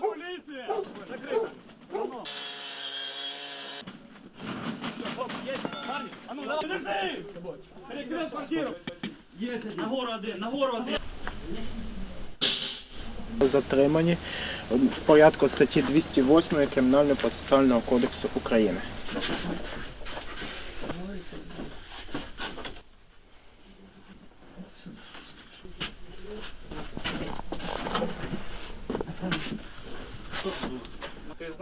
Поліція! Закрита! А! Затримані в порядку статті 208 Кримінального процесуального кодексу України.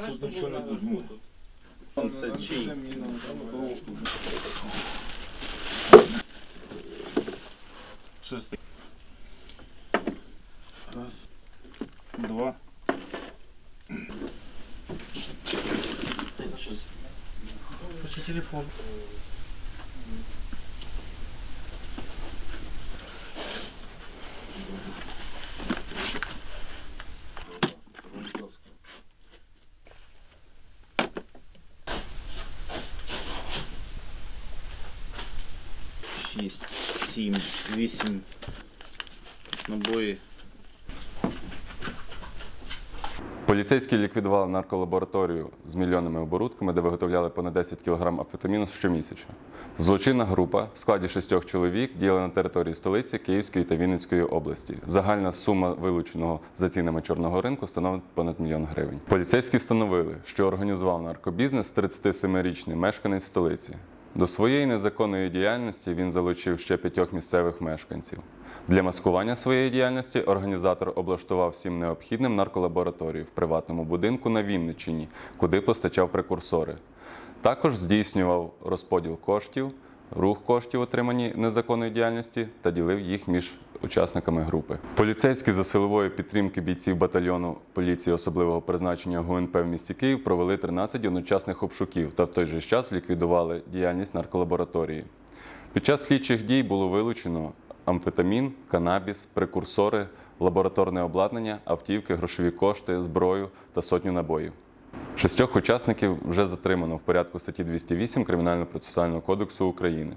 Тут нічого не візьму. Тут це чий? Щось Раз, два. Включи телефон. Thank you. Шість, сім, вісім набої. Поліцейські ліквідували нарколабораторію з мільйонними оборудками, де виготовляли понад 10 кг амфетаміну щомісячно. Злочинна група в складі шістьох чоловік діяла на території столиці Київської та Вінницької області. Загальна сума вилученого за цінами чорного ринку становить понад мільйон гривень. Поліцейські встановили, що організував наркобізнес 37-річний мешканець столиці. До своєї незаконної діяльності він залучив ще п'ятьох місцевих мешканців. Для маскування своєї діяльності організатор облаштував всім необхідним нарколабораторію в приватному будинку на Вінниччині, куди постачав прекурсори. Також здійснював розподіл коштів, рух коштів, отримані незаконної діяльності, та ділив їх між учасниками групи. Поліцейські за силової підтримки бійців батальйону поліції особливого призначення ГУНП в місті Київ провели 13 одночасних обшуків та в той же час ліквідували діяльність нарколабораторії. Під час слідчих дій було вилучено амфетамін, канабіс, прекурсори, лабораторне обладнання, автівки, грошові кошти, зброю та сотню набоїв. Шістьох учасників вже затримано в порядку статті 208 Кримінально-процесуального кодексу України.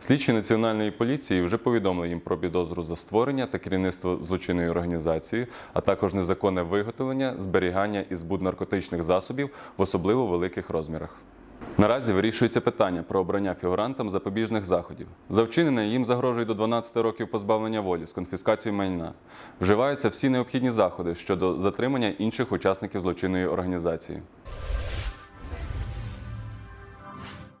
Слідчі національної поліції вже повідомили їм про підозру за створення та керівництво злочинної організації, а також незаконне виготовлення, зберігання і збут наркотичних засобів в особливо великих розмірах. Наразі вирішується питання про обрання фігурантам запобіжних заходів. За вчинене їм загрожує до 12 років позбавлення волі з конфіскацією майна. Вживаються всі необхідні заходи щодо затримання інших учасників злочинної організації.